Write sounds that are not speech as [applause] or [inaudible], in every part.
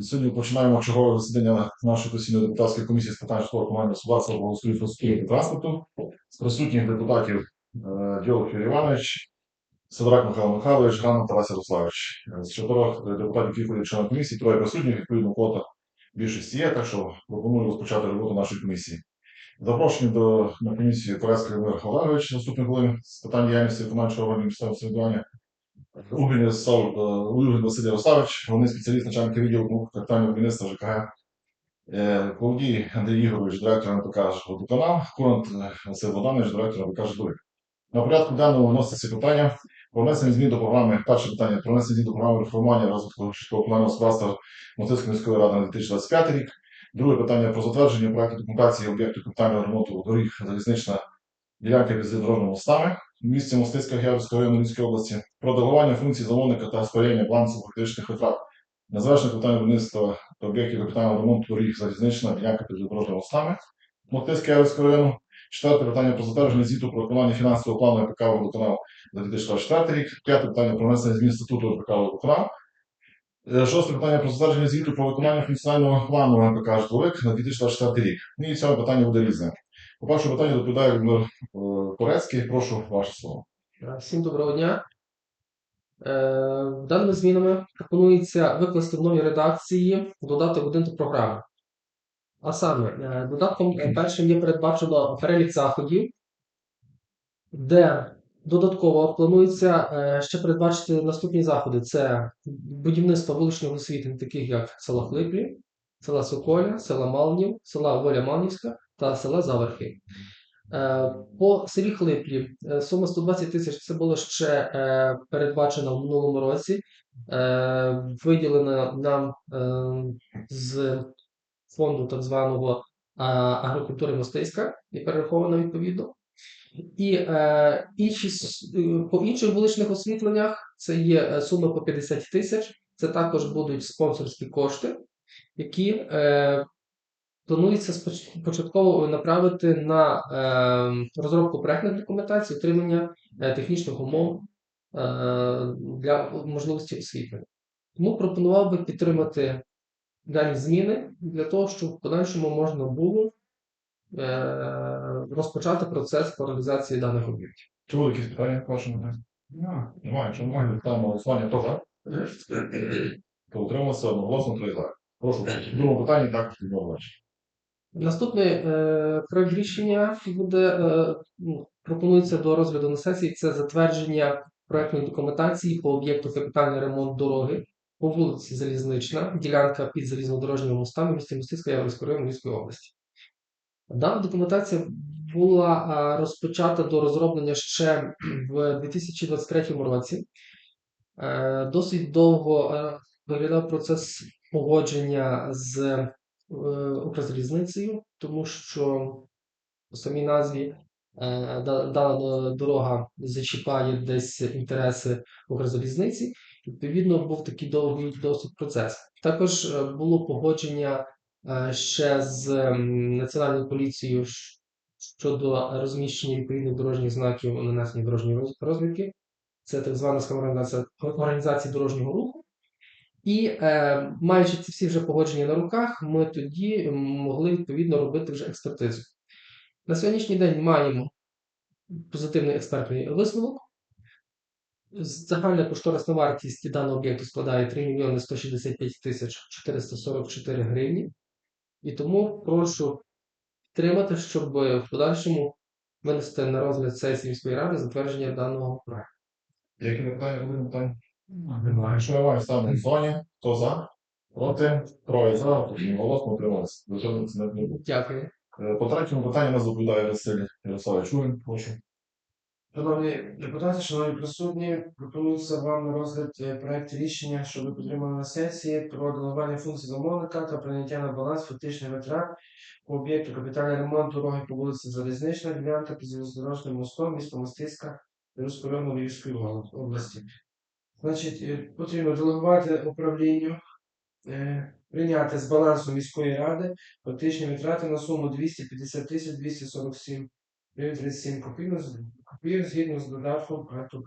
Сьогодні починаємо чергове засідання нашої постійної депутатської комісії з питань житлового комунального господарства, благоустрою інфраструктури та транспорту. З присутніх депутатів е, Дьолов Юрій Іванович, Сидорак Михайло Михайлович, Ганна Тарас Ярославович. Е, З чотирьох е, депутатів, які ходять члени комісії, троє присутніх, відповідно, квота більшості є, так що пропоную розпочати роботу нашої комісії. Запрошені до на комісію Турецький Володимир Олегович, заступник голови з питань діяльності виконавчого органу місцевого самоврядування. Угін е, Василь Ярославович, головний спеціаліст начальника відділу капітального будівництва ЖКГ. Е, Колодій Андрій Ігорович, директор НПК «Водоканал», Курант е, Василь Богданович, директор НПК «Житловик». На порядку денному вноситься питання про внесення змін до програми, перше питання про внесення змін до програми реформування розвитку житлового комунального господарства Мотицької міської ради на 2025 рік. Друге питання про затвердження проекту документації об'єкту капітального ремонту доріг залізнична ділянка бездорожними мостами в місті Мостицька Георгського району Львівської області, про делегування функцій замовника та сприяння балансу фактичних витрат завершення питання будівництва та об'єктів капітального ремонту доріг залізнична ділянка бездорожними мостами Мостицького Георгського району. Четверте питання про затвердження звіту про виконання фінансового плану ПК «Водоканал» за 2024 рік. П'яте питання про внесення змін статуту ПК «Водоканал». Е, Шосте питання про затвердження звіту про виконання функціонального плану МПК «Житловик» на 2024 рік. Ну І сьоме питання буде різне. По першому питанню доповідає Володимир е, Турецький. Прошу ваше слово. Е, Всім доброго дня. Е, Даними змінами пропонується викласти в новій редакції додаток 1 до програми. А саме, додатком першим є передбачено перелік заходів, де додатково планується ще передбачити наступні заходи: це будівництво вуличних освітлень, таких як села Хлиплі, села Соколя, села Малнів, села Воля Малнівська та села Заверхи. Е, По селі Хлиплі е, сума 120 тисяч це було ще е, передбачено в минулому році. Виділено нам з фонду так званого агрокультури Мостиська і перераховано відповідно. І інші, по інших вуличних освітленнях це є суми по 50 тисяч. Це також будуть спонсорські кошти, які планується початково направити на е, розробку проектних документацій, отримання е, технічних умов е, для можливості освітлення. Тому пропонував би підтримати дані зміни для того, щоб в подальшому можна було е, розпочати процес по реалізації даних об'єктів. Чи будуть якісь питання вашому питанню? Немає. Якщо немає, питаємо голосування, за. То утрималося одноголосно, то і за. Прошу, в другому питанні також відмовляч. Наступний е, проект рішення буде е, ну, пропонується до розгляду на сесії. Це затвердження проектної документації по об'єкту капітальний ремонт дороги по вулиці Залізнична, ділянка під залізнодорожніми мостами місті Мостицька Яворівського району Львівської області. Дана документація була а, розпочата до розроблення ще в 2023 році. Е, Досить довго е, виглядав процес погодження з е, Укрзалізницею, тому що у самій назві е, дана дорога зачіпає десь інтереси Укрзалізниці. Відповідно, був такий довгий досить процес. Також е, було погодження е, ще з Національною поліцією щодо розміщення відповідних дорожніх знаків нанесення дорожньої роз- розмітки. Це так звана організація, дорожнього руху. І е, маючи ці всі вже погодження на руках, ми тоді могли відповідно робити вже експертизу. На сьогоднішній день маємо позитивний експертний висновок. Загальна кошторисна вартість даного об'єкту складає 3 мільйони 165 тисяч 444 гривні. І тому прошу підтримати, щоб в подальшому винести на розгляд сесії міської ради затвердження даного проекту. Які питання? Немає. Якщо немає, ставимо в зоні. Хто за? Проти? Троє за. Голосно утрималися. До цього це не буде. Дякую. Е, По третьому питанню нас доповідає Василь Ярославович Угін. Прошу. Шановні депутати, шановні присутні, пропонується вам на розгляд е, проект рішення, що ви підтримали на сесії про делегування функцій замовника та прийняття на баланс фактичних витрат по об'єкту капітальний ремонт дороги по вулиці Залізнична, ділянка під залізнодорожним мостом, місто Мостиська, Львівського району Львівської області. Значить, е, потрібно делегувати управлінню, е, прийняти з балансу міської ради фактичні витрати на суму 250 тисяч 247 гривень 37 копійок згідно з додатком акту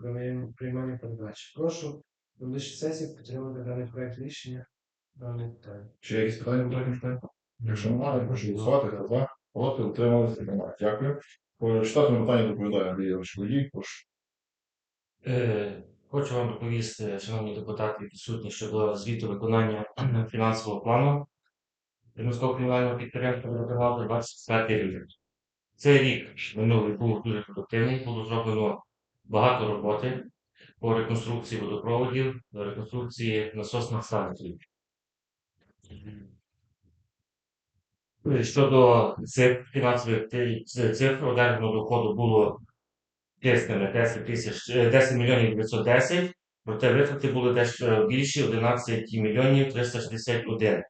приймання передачі. Прошу найближчій сесії підтримати даний проект рішення. Дане питання. Чи є якісь питання до питання? Якщо немає, прошу голосувати. Хто за? Проти, утрималися, немає. Дякую. По четвертому питанню доповідає Андрій Водій. Прошу. Хочу вам доповісти, шановні депутати, присутні щодо звіту виконання [clears throat] фінансового плану Рівненського комунального підприємства «Водоканал» за 24 рік. Цей рік минулий був дуже продуктивний, було зроблено багато роботи по реконструкції водопроводів, реконструкції насосних станцій. Щодо цих фінансових цифр, одержаного доходу було тиснами 10 тисяч, е, 10 мільйонів 910, проте витрати були дещо більші 11 мільйонів 361.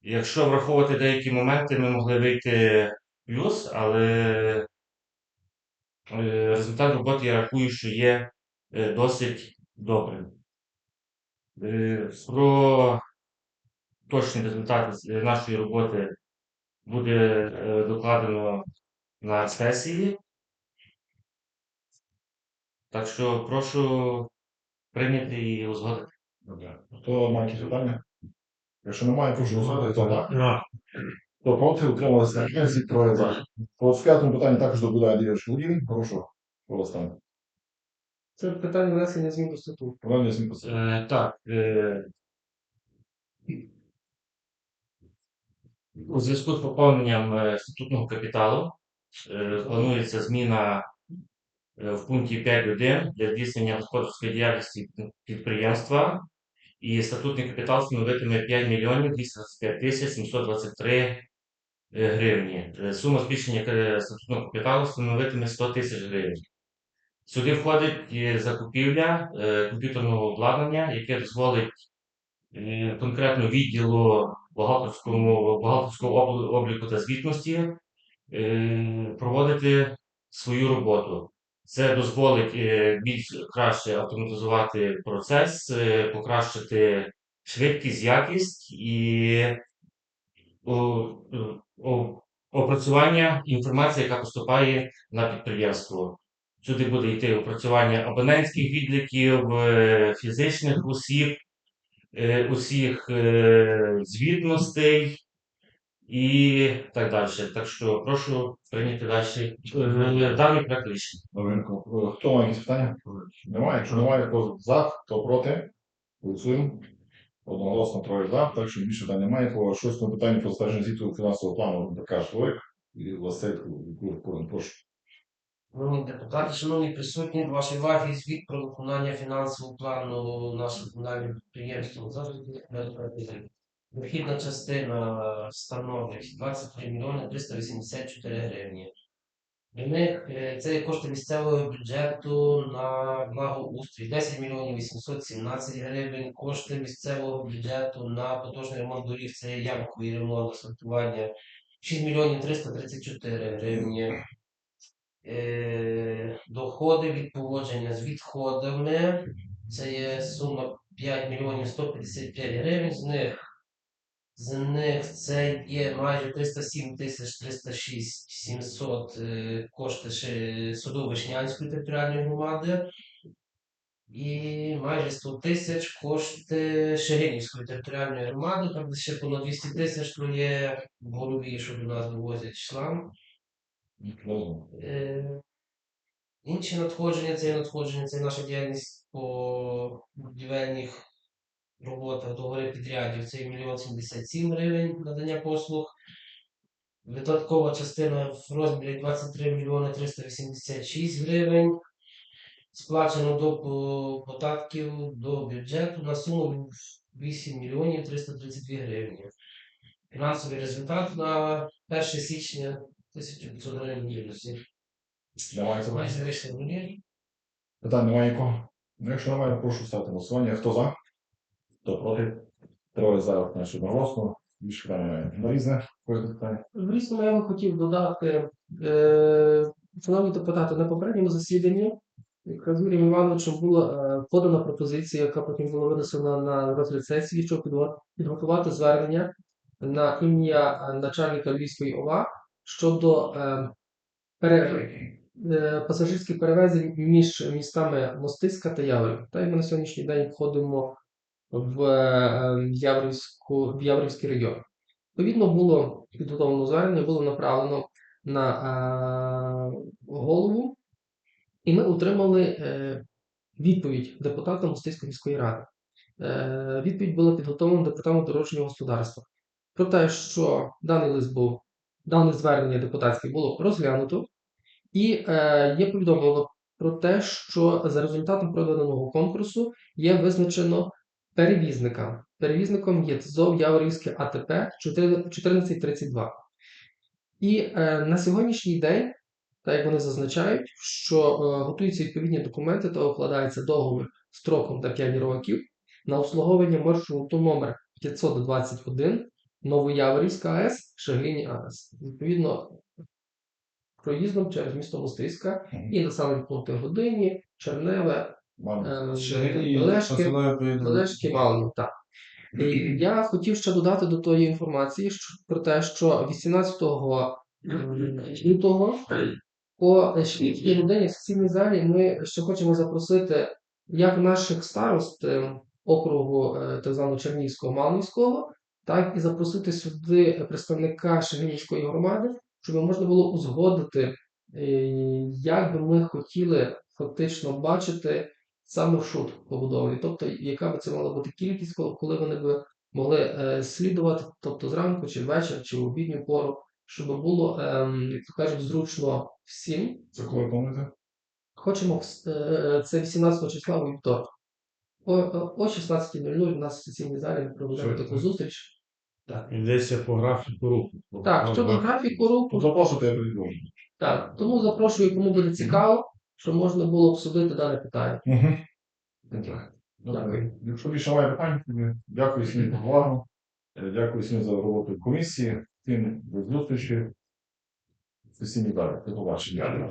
Якщо враховувати деякі моменти, ми могли вийти плюс, але е, результат роботи я рахую, що є е, досить добрим. Е, Про точні результати е, нашої роботи буде е, докладено на сесії. Так що прошу прийняти і узгодити. Добре. Хто має якісь питання? Якщо немає, прошу голосувати. Хто за? Хто проти, утрималися. Всі троє за. По п'ятому питанню також доповідає Андрій Водій. Прошу. Голосуємо. Це питання внесення змін до статуту. Проведення змін по статуту. Е, так. Е, у зв'язку з поповненням е, статутного капіталу е, планується зміна в пункті 5.1 для здійснення господарської діяльності підприємства. І статутний капітал становитиме 5 мільйонів 225 тисяч 723 е, гривні. Е, Сума збільшення е, статутного капіталу становитиме 100 тисяч гривень. Сюди входить закупівля е, комп'ютерного обладнання, яке дозволить е, конкретно відділу бухгалтерського обліку та звітності е, проводити свою роботу. Це дозволить е, більш краще автоматизувати процес, е, покращити швидкість, якість і опрацювання інформації, яка поступає на підприємство. Сюди буде йти опрацювання абонентських відліків, е, фізичних осіб, усіх звітностей і так далі. Так що прошу прийняти далі е, даний проект рішення. Новинку. Е, Хто має якісь питання? Немає. Якщо немає, хто за, хто проти? Голосуємо. Одноголосно троє за, так що більше питань немає. По шостому питанню про затвердження звіту фінансового плану ДК «Швейк» і Василь Курин. Прошу. Шановні депутати, шановні присутні, до вашої звіт про виконання фінансового плану нашого комунального підприємства. Зараз Дохідна частина становить 23 мільйони 384 гривні. Для них е, це кошти місцевого бюджету на благоустрій 10 мільйонів 817 гривень, кошти місцевого бюджету на поточний ремонт доріг, це ямковий ремонт, асфальтування 6 мільйонів 334 гривні. Е, доходи від поводження з відходами. Це є сума 5 мільйонів 155 гривень. З них з них це є майже 307 тисяч 306 700 е, кошти ще Судово-Вишнянської територіальної громади. І майже 100 тисяч кошти Шегинівської територіальної громади. Там ще понад 200 тисяч то є борові, що до нас вивозять шлам. Е, Інші надходження це є надходження, це наша діяльність по будівельних роботах договори підрядів. Це 1 мільйон 77 гривень надання послуг. Видаткова частина в розмірі 23 мільйони 386 гривень. Сплачено до податків до бюджету на суму 8 мільйонів 332 гривні. Фінансовий результат на 1 січня 1500 гривень. Немає запитань? Майже вийшли нулі. Питань немає нікого. Ну, Якщо немає, прошу ставити голосування. Хто за? Хто проти? Троє за, значить одноголосно. Більше питань немає. На різне. Питання. В різному я хотів додати, е, шановні депутати, на попередньому засіданні якраз Юрієм Івановичем була е, подана пропозиція, яка потім була винесена на розгляд сесії, щоб підготувати звернення на ім'я е, начальника Львівської ОВА щодо пере- е, пасажирських перевезень між містами Мостиська та Яворів. Та й ми на сьогоднішній день входимо в е, Яворівську, в Яворівський регіон. Відповідно, було підготовлено звернення, було направлено на е, голову, і ми отримали е, відповідь депутата Мостиської міської ради. Е, відповідь була підготовлена департаментом дорожнього господарства про те, що даний лист був, дане звернення депутатське було розглянуто, і е, є повідомлено про те, що за результатом проведеного конкурсу є визначено перевізника. Перевізником є ТЗОВ Яворівське АТП 1432. І е, на сьогоднішній день, так як вони зазначають, що е, готуються відповідні документи та укладається договір строком на 5 років на обслуговування маршруту номер 521 Новояворівська АЕС, Шагліні АЕС. Відповідно, проїздом через місто Мостиська і населені пункти Годині, Черневе, е, Ще Олешки. Олешки, так. І я хотів ще додати до тої інформації що, про те, що 18 лютого по 6 годині в сесійній залі ми ще хочемо запросити як наших старост е, округу е, так званого Чернігівського Малмівського, так і запросити сюди представника Шегинівської громади, щоб можна було узгодити, е, як би ми хотіли фактично бачити сам маршрут побудований, тобто яка би це мала бути кількість, коли- вони би могли е, слідувати, тобто зранку, чи ввечері, чи в обідню пору, щоб було, ем, як то кажуть, зручно всім. це коли плануєте? Хочемо е, це 18 числа у вівторок. О, о- о 16.00 у нас в сесійній залі ми проведемо таку зустріч. Так, Йдеться по графіку руху. так щодо графіку руху, Ну, запрошуйте, я прийду. так, тому запрошую, кому буде цікаво, щоб можна було обсудити дане питання. Угу. Дякую. Добре. Якщо більше немає питань, дякую всім за увагу. Е, Дякую всім за роботу комісії. Всім до зустрічі. Всім далі. До побачення.